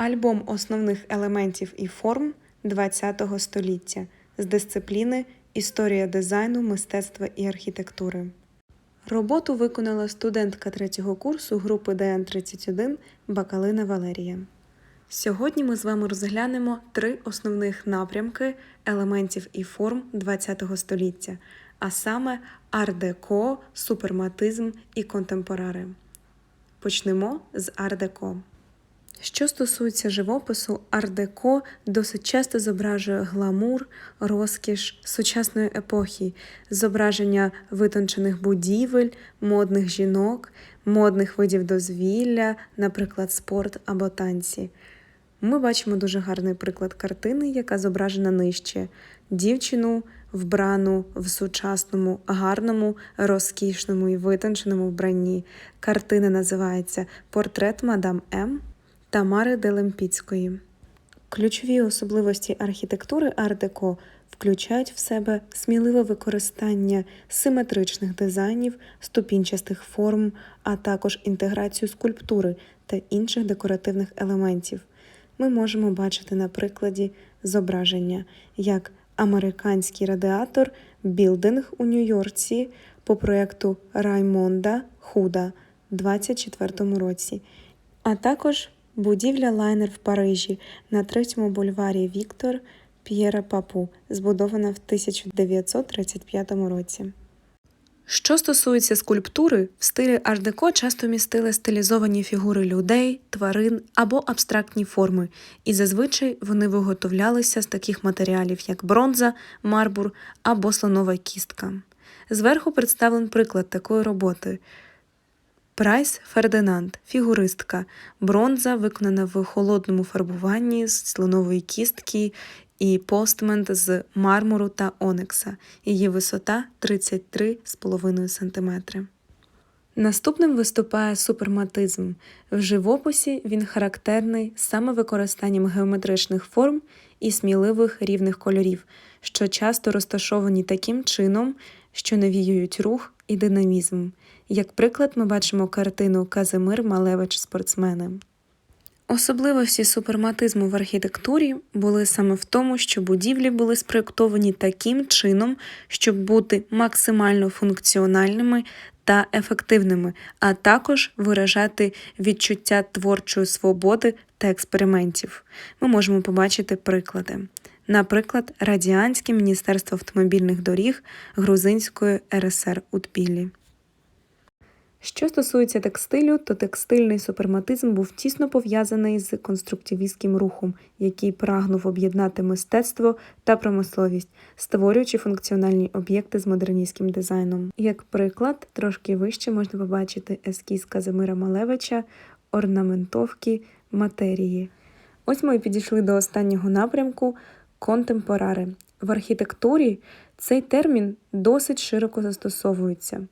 альбом основних елементів і форм ХХ століття з дисципліни Історія дизайну, мистецтва і архітектури. Роботу виконала студентка третього курсу групи ДН-31 Бакалина Валерія. Сьогодні ми з вами розглянемо три основних напрямки елементів і форм ХХ століття, а саме ар-деко, суперматизм і контемпорари. Почнемо з ар-деко. Що стосується живопису, ар-деко досить часто зображує гламур, розкіш сучасної епохи, зображення витончених будівель, модних жінок, модних видів дозвілля, наприклад, спорт або танці. Ми бачимо дуже гарний приклад картини, яка зображена нижче: дівчину, вбрану в сучасному, гарному, розкішному і витонченому вбранні. Картина називається Портрет мадам М. Тамари Делемпіцької. Ключові особливості архітектури ар-деко включають в себе сміливе використання симетричних дизайнів, ступінчастих форм, а також інтеграцію скульптури та інших декоративних елементів. Ми можемо бачити на прикладі зображення, як американський радіатор білдинг у Нью-Йорці по проєкту Раймонда Худа у 24 році, а також Будівля лайнер в Парижі на третьому бульварі Віктор П'єра Папу, збудована в 1935 році. Що стосується скульптури, в стилі ар-деко часто містили стилізовані фігури людей, тварин або абстрактні форми, і зазвичай вони виготовлялися з таких матеріалів, як бронза, марбур або слонова кістка. Зверху представлен приклад такої роботи. Прайс Фердинанд, фігуристка, бронза, виконана в холодному фарбуванні з слонової кістки і постмент з мармуру та оникса. Її висота 33,5 см. Наступним виступає суперматизм. В живописі він характерний саме використанням геометричних форм і сміливих рівних кольорів, що часто розташовані таким чином, що навіюють рух і динамізм. Як приклад, ми бачимо картину Казимир Малевич спортсмени. Особливості суперматизму в архітектурі були саме в тому, що будівлі були спроєктовані таким чином, щоб бути максимально функціональними та ефективними, а також виражати відчуття творчої свободи та експериментів. Ми можемо побачити приклади. Наприклад, Радіанське Міністерство автомобільних доріг Грузинської РСР у Тбілі. Що стосується текстилю, то текстильний суперматизм був тісно пов'язаний з конструктивістським рухом, який прагнув об'єднати мистецтво та промисловість, створюючи функціональні об'єкти з модерністським дизайном. Як приклад, трошки вище можна побачити ескіз Казимира Малевича, орнаментовки матерії. Ось ми і підійшли до останнього напрямку контемпорари. В архітектурі цей термін досить широко застосовується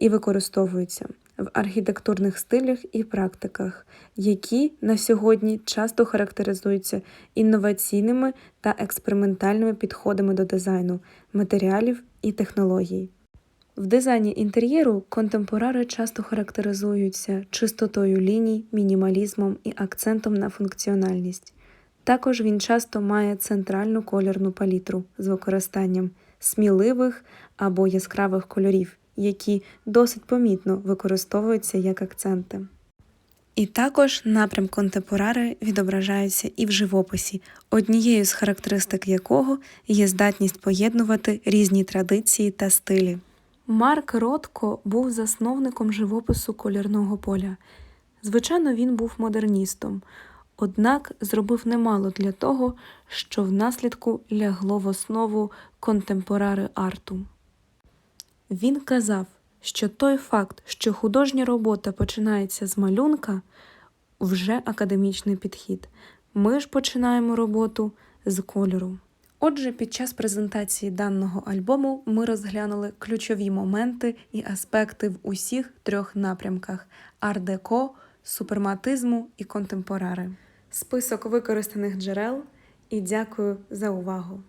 і використовуються в архітектурних стилях і практиках, які на сьогодні часто характеризуються інноваційними та експериментальними підходами до дизайну, матеріалів і технологій. В дизайні інтер'єру контемпорари часто характеризуються чистотою ліній, мінімалізмом і акцентом на функціональність. Також він часто має центральну кольорну палітру з використанням сміливих або яскравих кольорів, які досить помітно використовуються як акценти. І також напрям контемпорари відображається і в живописі, однією з характеристик якого є здатність поєднувати різні традиції та стилі. Марк Ротко був засновником живопису колірного поля. Звичайно, він був модерністом, однак зробив немало для того, що внаслідку лягло в основу контемпорари арту. Він казав, що той факт, що художня робота починається з малюнка, вже академічний підхід. Ми ж починаємо роботу з кольору. Отже, під час презентації даного альбому ми розглянули ключові моменти і аспекти в усіх трьох напрямках: ар-деко, суперматизму і контемпорари. Список використаних джерел і дякую за увагу!